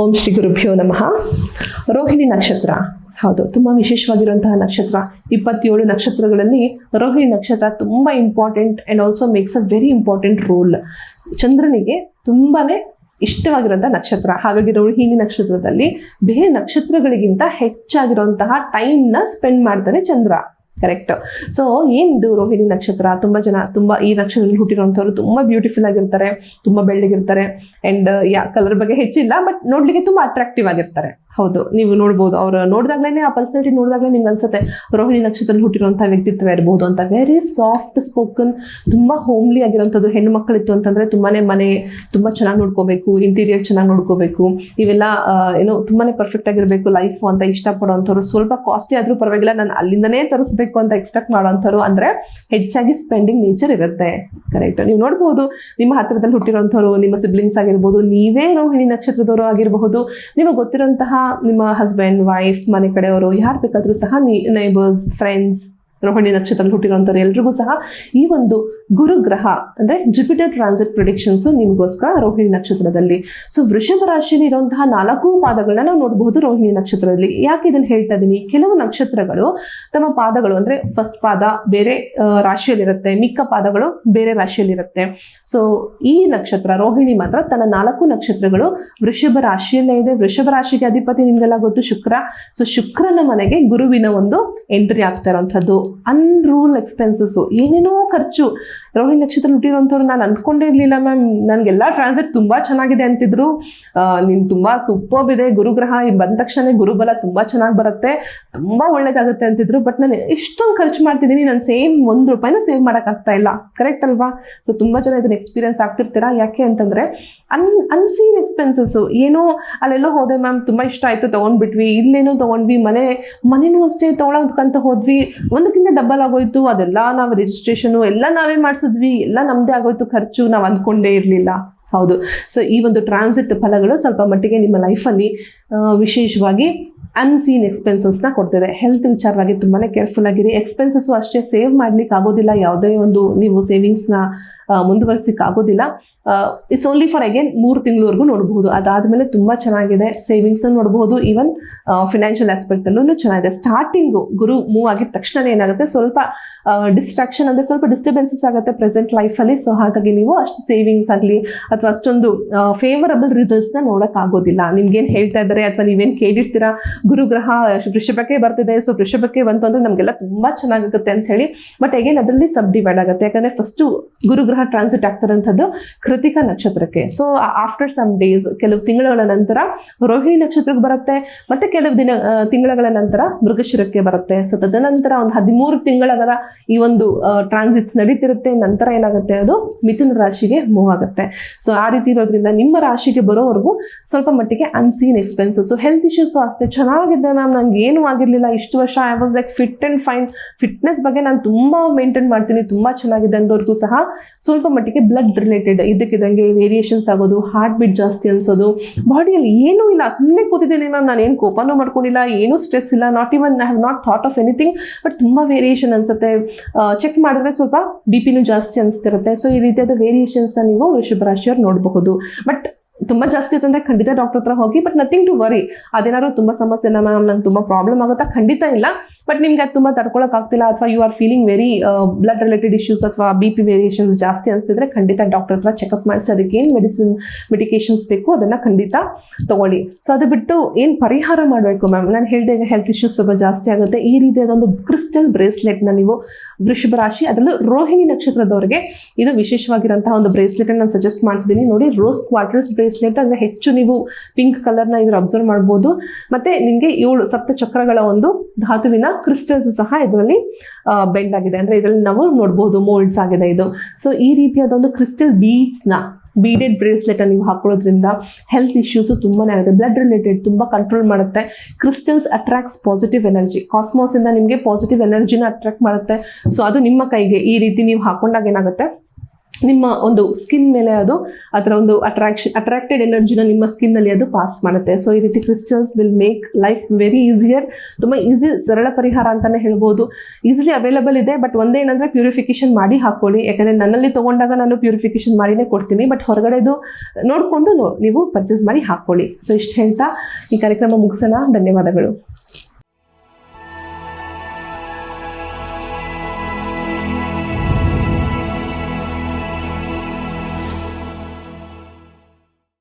ಓಂ ಶ್ರೀ ಗುರುಭ್ಯೋ ನಮಃ. ರೋಹಿಣಿ ನಕ್ಷತ್ರ. ಹೌದು, ತುಂಬ ವಿಶೇಷವಾಗಿರುವಂತಹ ನಕ್ಷತ್ರ. ಇಪ್ಪತ್ತೇಳು ನಕ್ಷತ್ರಗಳಲ್ಲಿ ರೋಹಿಣಿ ನಕ್ಷತ್ರ ತುಂಬ important and also makes a very important role ಚಂದ್ರನಿಗೆ ತುಂಬಾ ಇಷ್ಟವಾಗಿರುವಂಥ ನಕ್ಷತ್ರ. ಹಾಗಾಗಿ ರೋಹಿಣಿ ನಕ್ಷತ್ರದಲ್ಲಿ ಬೇರೆ ನಕ್ಷತ್ರಗಳಿಗಿಂತ ಹೆಚ್ಚಾಗಿರುವಂತಹ ಟೈಮ್ನ ಸ್ಪೆಂಡ್ ಮಾಡ್ತಾನೆ ಚಂದ್ರ. ಕರೆಕ್ಟ್ ಸೊ ಏನಿದು ರೋಹಿಣಿ ನಕ್ಷತ್ರ? ತುಂಬ ಜನ, ತುಂಬ ಈ ನಕ್ಷತ್ರದಲ್ಲಿ ಹುಟ್ಟಿರುವಂಥವ್ರು ತುಂಬ ಬ್ಯೂಟಿಫುಲ್ ಆಗಿರ್ತಾರೆ, ತುಂಬ ಬೆಳ್ಳಗಿರ್ತಾರೆ ಆ್ಯಂಡ್ ಯಾ ಕಲರ್ ಬಗ್ಗೆ ಹೆಚ್ಚಿಲ್ಲ ಬಟ್ ನೋಡ್ಲಿಕ್ಕೆ ತುಂಬ ಅಟ್ರಾಕ್ಟಿವ್ ಆಗಿರ್ತಾರೆ. ಹೌದು, ನೀವು ನೋಡ್ಬೋದು. ಅವ್ರು ನೋಡಿದಾಗ್ಲೇ ಆ ಪರ್ಸನಾಲಿಟಿ ನೋಡಿದಾಗಲೇ ನಿಮ್ಗೆ ಅನ್ಸುತ್ತೆ, ರೋಹಿಣಿ ನಕ್ಷತ್ರದಲ್ಲಿ ಹುಟ್ಟಿರುವಂಥ ವ್ಯಕ್ತಿತ್ವ ಇರ್ಬೋದು ಅಂತ. ವೆರಿ ಸಾಫ್ಟ್ ಸ್ಪೋಕನ್ ತುಂಬ ಹೋಮ್ಲಿ ಆಗಿರೋಂಥದ್ದು ಹೆಣ್ಣು ಮಕ್ಕಳಿತ್ತು ಅಂತಂದರೆ ತುಂಬಾ ಮನೆ, ತುಂಬ ಚೆನ್ನಾಗಿ ನೋಡ್ಕೋಬೇಕು ಇಂಟೀರಿಯರ್ ಚೆನ್ನಾಗಿ ನೋಡ್ಕೋಬೇಕು. ಇವೆಲ್ಲ ಏನೋ ಏನು ತುಂಬಾ ಪರ್ಫೆಕ್ಟ್ ಆಗಿರಬೇಕು ಲೈಫು ಅಂತ ಇಷ್ಟಪಡೋವಂಥವ್ರು ಸ್ವಲ್ಪ ಕಾಸ್ಟ್ಲಿ ಆದರೂ ಪರವಾಗಿಲ್ಲ, ನಾನು ಅಲ್ಲಿಂದನೇ ತರಿಸ್ಬೇಕು. ಅಂತ ಎಕ್ಸ್ಪೆಕ್ಟ್ ಮಾಡೋಂಥವ್ರು ಅಂದರೆ ಹೆಚ್ಚಾಗಿ ಸ್ಪೆಂಡಿಂಗ್ ನೇಚರ್ ಇರುತ್ತೆ. ಕರೆಕ್ಟ್ ನೀವು ನೋಡ್ಬೋದು, ನಿಮ್ಮ ಹತ್ತಿರದಲ್ಲಿ ಹುಟ್ಟಿರೋಂಥವ್ರು ನಿಮ್ಮ ಸಿಬ್ಲಿಂಗ್ಸ್ ಆಗಿರ್ಬೋದು, ನೀವೇ ರೋಹಿಣಿ ನಕ್ಷತ್ರದವರು ಆಗಿರಬಹುದು. ನಿಮಗೆ ಗೊತ್ತಿರೋಂತಹ ನಿಮ್ಮ ಹಸ್ಬೆಂಡ್ ವೈಫ್ ಮನೆ ಕಡೆಯವರು, ಯಾರು ಬೇಕಾದರೂ ಸಹ ನೈಬರ್ಸ್ ಫ್ರೆಂಡ್ಸ್ ರೋಹಿಣಿ ನಕ್ಷತ್ರದಲ್ಲಿ ಹುಟ್ಟಿರೋಂಥವ್ರು ಎಲ್ರಿಗೂ ಸಹ ಈ ಒಂದು ಗುರು ಗ್ರಹ ಅಂದರೆ ಜುಪಿಟರ್ ಟ್ರಾನ್ಸಿಟ್ ಪ್ರಿಡಿಕ್ಷನ್ಸ್ ನಿಮಗೋಸ್ಕರ ರೋಹಿಣಿ ನಕ್ಷತ್ರದಲ್ಲಿ. ಸೊ ವೃಷಭ ರಾಶಿಯಲ್ಲಿ ಇರುವಂತಹ ನಾಲ್ಕು ಪಾದಗಳನ್ನ ನಾವು ನೋಡಬಹುದು ರೋಹಿಣಿ ನಕ್ಷತ್ರದಲ್ಲಿ. ಯಾಕೆ ಇದನ್ನು ಹೇಳ್ತಾ ಇದ್ದೀನಿ ಕೆಲವು ನಕ್ಷತ್ರಗಳು ತಮ್ಮ ಪಾದಗಳು, ಅಂದರೆ ಫಸ್ಟ್ ಪಾದ ಬೇರೆ ರಾಶಿಯಲ್ಲಿರುತ್ತೆ. ಮಿಕ್ಕ ಪಾದಗಳು ಬೇರೆ ರಾಶಿಯಲ್ಲಿರುತ್ತೆ. ಸೊ ಈ ನಕ್ಷತ್ರ, ರೋಹಿಣಿ ಮಾತ್ರ ತನ್ನ ನಾಲ್ಕು ನಕ್ಷತ್ರಗಳು ವೃಷಭ ರಾಶಿಯಲ್ಲೇ ಇದೆ. ವೃಷಭ ರಾಶಿಗೆ ಅಧಿಪತಿ ನಿಮಗೆಲ್ಲ ಗೊತ್ತು ಶುಕ್ರ. ಸೊ ಶುಕ್ರನ ಮನೆಗೆ ಗುರುವಿನ ಒಂದು ಎಂಟ್ರಿ ಆಗ್ತಾ ಇರೋಂಥದ್ದು ಅನ್ರೂಲ್ ಎಕ್ಸ್ಪೆನ್ಸಸ್ ಏನೇನೋ ಖರ್ಚು. ರೋಹಿಣಿ ನಕ್ಷತ್ರ ಹುಟ್ಟಿರೋಂಥವ್ರು ನಾನು ಅಂದ್ಕೊಂಡೇ ಇರಲಿಲ್ಲ ಮ್ಯಾಮ್ ನನಗೆಲ್ಲ ಟ್ರಾನ್ಸಿಟ್ ತುಂಬ ಚೆನ್ನಾಗಿದೆ ಅಂತಿದ್ರು. ನೀನು ತುಂಬ ಸೂಪರ್ಬ್ ಇದೆ. ಗುರುಗ್ರಹ ಬಂದ ತಕ್ಷಣ ಗುರುಬಲ ತುಂಬ ಚೆನ್ನಾಗಿ ಬರುತ್ತೆ. ತುಂಬ ಒಳ್ಳೇದಾಗುತ್ತೆ ಅಂತಿದ್ರು. ಬಟ್ ನಾನು ಎಷ್ಟೊಂದು ಖರ್ಚು ಮಾಡ್ತಿದ್ದೀನಿ. ನಾನು ಸೇಮ್ ಒಂದು ರೂಪಾಯಿನ ಸೇವ್ ಮಾಡೋಕ್ಕಾಗ್ತಾ ಇಲ್ಲ. ಕರೆಕ್ಟ್ ಅಲ್ವಾ? ಸೊ ತುಂಬ ಜನ ಇದನ್ನ ಎಕ್ಸ್ಪೀರಿಯನ್ಸ್ ಆಗ್ತಿರ್ತೀರಾ? ಯಾಕೆ ಅಂತಂದರೆ ಅನ್ ಅನ್ಸೀನ್ ಎಕ್ಸ್ಪೆನ್ಸಸ್ಸು ಏನೋ ಅಲ್ಲೆಲ್ಲೋ ಹೋದೆ ಮ್ಯಾಮ್ ತುಂಬ ಇಷ್ಟ ಆಯಿತು, ತೊಗೊಂಡ್ಬಿಟ್ವಿ. ಇಲ್ಲೇನೋ ತೊಗೊಂಡ್ವಿ. ಮನೆ, ಮನೆನೂ ಅಷ್ಟೇ ತೊಗೊಳೋದಕ್ಕಂತ ಹೋದ್ವಿ. ಒಂದಕ್ಕಿಂತ ಡಬಲ್ ಆಗೋಯ್ತು. ಅದೆಲ್ಲ ನಾವು ರಿಜಿಸ್ಟ್ರೇಷನು ಎಲ್ಲ ನಾವೇ ಮಾಡಿಸಿದ್ವಿ, ಎಲ್ಲ ನಮ್ಮದೇ ಆಗೋಯ್ತು, ಖರ್ಚು ನಾವು ಅಂದ್ಕೊಂಡೇ ಇರಲಿಲ್ಲ. ಹೌದು. ಸೊ ಈ ಒಂದು ಟ್ರಾನ್ಸಿಟ್ ಫಲಗಳು ಸ್ವಲ್ಪ ಮಟ್ಟಿಗೆ ನಿಮ್ಮ ಲೈಫಲ್ಲಿ ವಿಶೇಷವಾಗಿ ಅನ್ಸೀನ್ ಎಕ್ಸ್ಪೆನ್ಸಸ್ನ ಕೊಡ್ತಿದೆ. ಹೆಲ್ತ್ ವಿಚಾರವಾಗಿ ತುಂಬಾ ಕೇರ್ಫುಲ್ ಆಗಿರಿ. ಎಕ್ಸ್ಪೆನ್ಸಸ್ಸು ಅಷ್ಟೇ ಸೇವ್ ಮಾಡ್ಲಿಕ್ಕೆ ಆಗೋದಿಲ್ಲ ಯಾವುದೇ ಒಂದು ನೀವು ಸೇವಿಂಗ್ಸ್ನ ಮುಂದುವರಿಸಿಕ್ಕೆ ಆಗೋದಿಲ್ಲ ಇಟ್ಸ್ ಓನ್ಲಿ ಫಾರ್ ಅಗೇನ್ ಮೂರು ತಿಂಗಳವರೆಗೂ ನೋಡಬಹುದು. ಅದಾದಮೇಲೆ ತುಂಬ ಚೆನ್ನಾಗಿದೆ. ಸೇವಿಂಗ್ಸ್ ನೋಡಬಹುದು. ಈವನ್ ಫಿನಾನ್ಷಿಯಲ್ ಆಸ್ಪೆಕ್ಟಲ್ಲೂ ಚೆನ್ನಾಗಿದೆ. ಸ್ಟಾರ್ಟಿಂಗು ಗುರು ಮೂವ್ ಆಗಿದ ತಕ್ಷಣ ಏನಾಗುತ್ತೆ? ಸ್ವಲ್ಪ ಡಿಸ್ಟ್ರಾಕ್ಷನ್ ಅಂದರೆ ಸ್ವಲ್ಪ ಡಿಸ್ಟರ್ಬೆನ್ಸಸ್ ಆಗುತ್ತೆ ಪ್ರೆಸೆಂಟ್ ಲೈಫಲ್ಲಿ ಸೊ ಹಾಗಾಗಿ ನೀವು ಅಷ್ಟು ಸೇವಿಂಗ್ಸ್ ಆಗಲಿ ಅಥವಾ ಅಷ್ಟೊಂದು ಫೇವರಬಲ್ ರಿಸಲ್ಟ್ಸ್ನ ನೋಡೋಕ್ಕಾಗೋದಿಲ್ಲ. ನಿಮ್ಗೇನು ಹೇಳ್ತಾ ಇದ್ದಾರೆ ಅಥವಾ ನೀವೇನು ಕೇಳಿರ್ತೀರಾ? ಗುರುಗ್ರಹ ವೃಷಭಕ್ಕೆ ಬರ್ತಿದೆ. ಸೊ ವೃಷಭಕ್ಕೆ ಬಂತು ಅಂದರೆ ನಮಗೆಲ್ಲ ತುಂಬ ಚೆನ್ನಾಗುತ್ತೆ ಅಂತ ಹೇಳಿ. ಬಟ್ ಅಗೇನ್ ಅದರಲ್ಲಿ ಸಬ್ ಡಿವೈಡ್ ಆಗುತ್ತೆ. ಯಾಕಂದರೆ ಫಸ್ಟು ಗುರುಗ್ರಹ ಟ್ರಾನ್ಸಿಟ್ ಆಗ್ತಿರೋಂಥದ್ದು ಕೃತಿಕ ನಕ್ಷತ್ರಕ್ಕೆ. ಸೊ ಆಫ್ಟರ್ ಸಮ್ ಡೇಸ್ ಕೆಲವು ತಿಂಗಳ ನಂತರ ರೋಹಿಣಿ ನಕ್ಷತ್ರಕ್ಕೆ ಬರುತ್ತೆ, ಮತ್ತೆ ಕೆಲವು ದಿನ ತಿಂಗಳ ನಂತರ ಮೃಗಶಿರಕ್ಕೆ ಬರುತ್ತೆ. ಸೊ ತದನಂತರ ಒಂದು ಹದಿಮೂರು ತಿಂಗಳ ಈ ಒಂದು ಟ್ರಾನ್ಸಿಟ್ಸ್ ನಡೀತಿರುತ್ತೆ. ನಂತರ ಏನಾಗುತ್ತೆ? ಅದು ಮಿಥುನ ರಾಶಿಗೆ ಮೂವ್ ಆಗುತ್ತೆ. ಸೊ ಆ ರೀತಿ ಇರೋದ್ರಿಂದ ನಿಮ್ಮ ರಾಶಿಗೆ ಬರೋವರೆಗೂ ಸ್ವಲ್ಪ ಮಟ್ಟಿಗೆ ಅನ್ಸೀನ್ ಎಕ್ಸ್ಪೆನ್ಸಸ್ ಹೆಲ್ತ್ ಇಶ್ಯೂಸ್ ಅಷ್ಟೇ. ಚೆನ್ನಾಗಿದ್ದ ಮ್ಯಾಮ್ ನಂಗೆ ಏನೂ ಆಗಿರಲಿಲ್ಲ. ಇಷ್ಟು ವರ್ಷ I was like fit and fine fitness ಬಗ್ಗೆ ನಾನು ತುಂಬ ಮೇಂಟೈನ್ ಮಾಡ್ತೀನಿ. ತುಂಬ ಚೆನ್ನಾಗಿದೆ ಅಂದವ್ರಿಗೂ ಸಹ. ಸ್ವಲ್ಪ ಮಟ್ಟಿಗೆ ಬ್ಲಡ್ ರಿಲೇಟೆಡ್ ಇದಕ್ಕಿದ್ದಂಗೆ ವೇರಿಯೇಷನ್ಸ್ ಆಗೋದು ಹಾರ್ಟ್ ಬೀಟ್ ಜಾಸ್ತಿ ಅನ್ಸೋದು ಬಾಡಿಯಲ್ಲಿ ಏನೂ ಇಲ್ಲ ಸುಮ್ಮನೆ ಕೂತಿದ್ದೇನೆ ಮ್ಯಾಮ್ ನಾನು ಏನು ಕೋಪನೂ ಮಾಡ್ಕೊಂಡಿಲ್ಲ, ಏನೂ ಸ್ಟ್ರೆಸ್ ಇಲ್ಲ not even I have not thought of anything but ತುಂಬ ವೇರಿಯೇಷನ್ ಅನ್ಸುತ್ತೆ. ಚೆಕ್ ಮಾಡಿದ್ರೆ ಸ್ವಲ್ಪ ಬಿ ಪಿನೂ ಜಾಸ್ತಿ ಅನಿಸ್ತಿರುತ್ತೆ. ಸೊ ಈ ರೀತಿಯಾದ ವೇರಿಯೇಷನ್ಸ್ನ ನೀವು ವೃಷಭ ರಾಶಿಯವ್ರು ನೋಡಬಹುದು. ಬಟ್ ತುಂಬ ಜಾಸ್ತಿ ಇತ್ತು ಅಂದರೆ ಖಂಡಿತ ಡಾಕ್ಟರ್ ಹತ್ರ ಹೋಗಿ ಬಟ್ ನಥಿಂಗ್ ಟು ವರಿ ಅದೇನಾದ್ರು ತುಂಬ ಇಲ್ಲ ಮ್ಯಾಮ್ ನಂಗೆ ತುಂಬ ಪ್ರಾಬ್ಲಮ್ ಆಗುತ್ತಾ? ಖಂಡಿತ ಇಲ್ಲ. ಬಟ್ ನಿಮ್ಗೆ ಅದು ತುಂಬ ತಡ್ಕೊಳಕ್ಕಾಗ್ತಿಲ್ಲ ಅಥವಾ you are feeling very blood related issues ಅಥವಾ ಬಿ ಪಿ ವೇರಿಯೇಷನ್ಸ್ ಜಾಸ್ತಿ ಅನಿಸ್ತಿದ್ರೆ ಖಂಡಿತ ಡಾಕ್ಟರ್ ಹತ್ರ ಚೆಕಪ್ ಮಾಡಿಸಿ ಅದಕ್ಕೆ ಏನು ಮೆಡಿಸಿನ್ ಮೆಡಿಕೇಶನ್ಸ್ ಬೇಕು ಅದನ್ನು ಖಂಡಿತ ತಗೊಳ್ಳಿ. ಸೊ ಅದು ಬಿಟ್ಟು ಏನು ಪರಿಹಾರ ಮಾಡಬೇಕು ಮ್ಯಾಮ್ ನಾನು ಹೇಳಿದೆ ಈಗ ಹೆಲ್ತ್ ಇಶ್ಯೂಸ್ ಸ್ವಲ್ಪ ಜಾಸ್ತಿ ಆಗುತ್ತೆ. ಈ ರೀತಿಯಾದ ಒಂದು ಕ್ರಿಸ್ಟಲ್ ಬ್ರೇಸ್ಲೆಟ್ನ ನೀವು ವೃಷಭ ರಾಶಿ, ಅದರಲ್ಲೂ ರೋಹಿಣಿ ನಕ್ಷತ್ರದವರಿಗೆ ಇದು ವಿಶೇಷವಾಗಿರುವಂತಹ ಒಂದು ಬ್ರೇಸ್ಲೆಟ್ ನಾನು ಸಜೆಸ್ಟ್ ಮಾಡ್ತಿದ್ದೀನಿ. ನೋಡಿ ರೋಸ್ ಕ್ವಾರ್ಟರ್ಸ್ ಬ್ರೇಸ್ಲೆಟ್ ಅಂದರೆ ಹೆಚ್ಚು ನೀವು ಪಿಂಕ್ ಕಲರ್ನ ಇದ್ರ ಅಬ್ಸರ್ವ್ ಮಾಡ್ಬೋದು. ಮತ್ತೆ ನಿಮಗೆ ಏಳು ಸಪ್ತ ಚಕ್ರಗಳ ಒಂದು ಧಾತುವಿನ ಕ್ರಿಸ್ಟಲ್ಸ್ ಸಹ ಇದರಲ್ಲಿ ಬೆಂಡ್ ಆಗಿದೆ. ಅಂದರೆ ಇದರಲ್ಲಿ ನಾವು ನೋಡ್ಬೋದು ಮೋಲ್ಡ್ಸ್ ಆಗಿದೆ ಇದು. ಸೊ ಈ ರೀತಿಯಾದ ಒಂದು ಕ್ರಿಸ್ಟಲ್ ಬೀಡ್ಸ್ನ ಬೀಡೆಡ್ ಬ್ರೇಸ್ಲೆಟ್ ನೀವು ಹಾಕೊಳ್ಳೋದ್ರಿಂದ ಹೆಲ್ತ್ ಇಶ್ಯೂಸು ತುಂಬಾನೇ ಆಗುತ್ತೆ. ಬ್ಲಡ್ ರಿಲೇಟೆಡ್ ತುಂಬ ಕಂಟ್ರೋಲ್ ಮಾಡುತ್ತೆ. ಕ್ರಿಸ್ಟಲ್ಸ್ ಅಟ್ರಾಕ್ಟ್ಸ್ ಪಾಸಿಟಿವ್ ಎನರ್ಜಿ ಕಾಸ್ಮೋಸಿಂದ ನಿಮಗೆ ಪಾಸಿಟಿವ್ ಎನರ್ಜಿನ ಅಟ್ರಾಕ್ಟ್ ಮಾಡುತ್ತೆ. ಸೊ ಅದು ನಿಮ್ಮ ಕೈಗೆ ಈ ರೀತಿ ನೀವು ಹಾಕೊಂಡಾಗ ಏನಾಗುತ್ತೆ? ನಿಮ್ಮ ಒಂದು ಸ್ಕಿನ್ ಮೇಲೆ ಅದು ಅದರ ಒಂದು ಅಟ್ರಾಕ್ಷನ್ ಅಟ್ರಾಕ್ಟೆಡ್ ಎನರ್ಜಿನ ನಿಮ್ಮ ಸ್ಕಿನ್ನಲ್ಲಿ ಅದು ಪಾಸ್ ಮಾಡುತ್ತೆ. ಸೊ ಈ ರೀತಿ crystals will make life very easier ತುಂಬ ಈಸಿ ಸರಳ ಪರಿಹಾರ ಅಂತಲೇ ಹೇಳ್ಬೋದು. ಈಸಿಲಿ ಅವೈಲಬಲ್ ಇದೆ ಬಟ್ ಒಂದೇನಂದರೆ ಪ್ಯೂರಿಫಿಕೇಷನ್ ಮಾಡಿ ಹಾಕ್ಕೊಳ್ಳಿ ಯಾಕಂದರೆ ನನ್ನಲ್ಲಿ ತೊಗೊಂಡಾಗ ನಾನು ಪ್ಯೂರಿಫಿಕೇಷನ್ ಮಾಡಿನೇ ಕೊಡ್ತೀನಿ ಬಟ್ ಹೊರಗಡೆದು ನೋಡಿಕೊಂಡು ನೀವು ಪರ್ಚೇಸ್ ಮಾಡಿ ಹಾಕ್ಕೊಳ್ಳಿ ಸೊ ಇಷ್ಟು ಹೇಳ್ತಾ ಈ ಕಾರ್ಯಕ್ರಮ ಮುಗಿಸೋಣ. ಧನ್ಯವಾದಗಳು.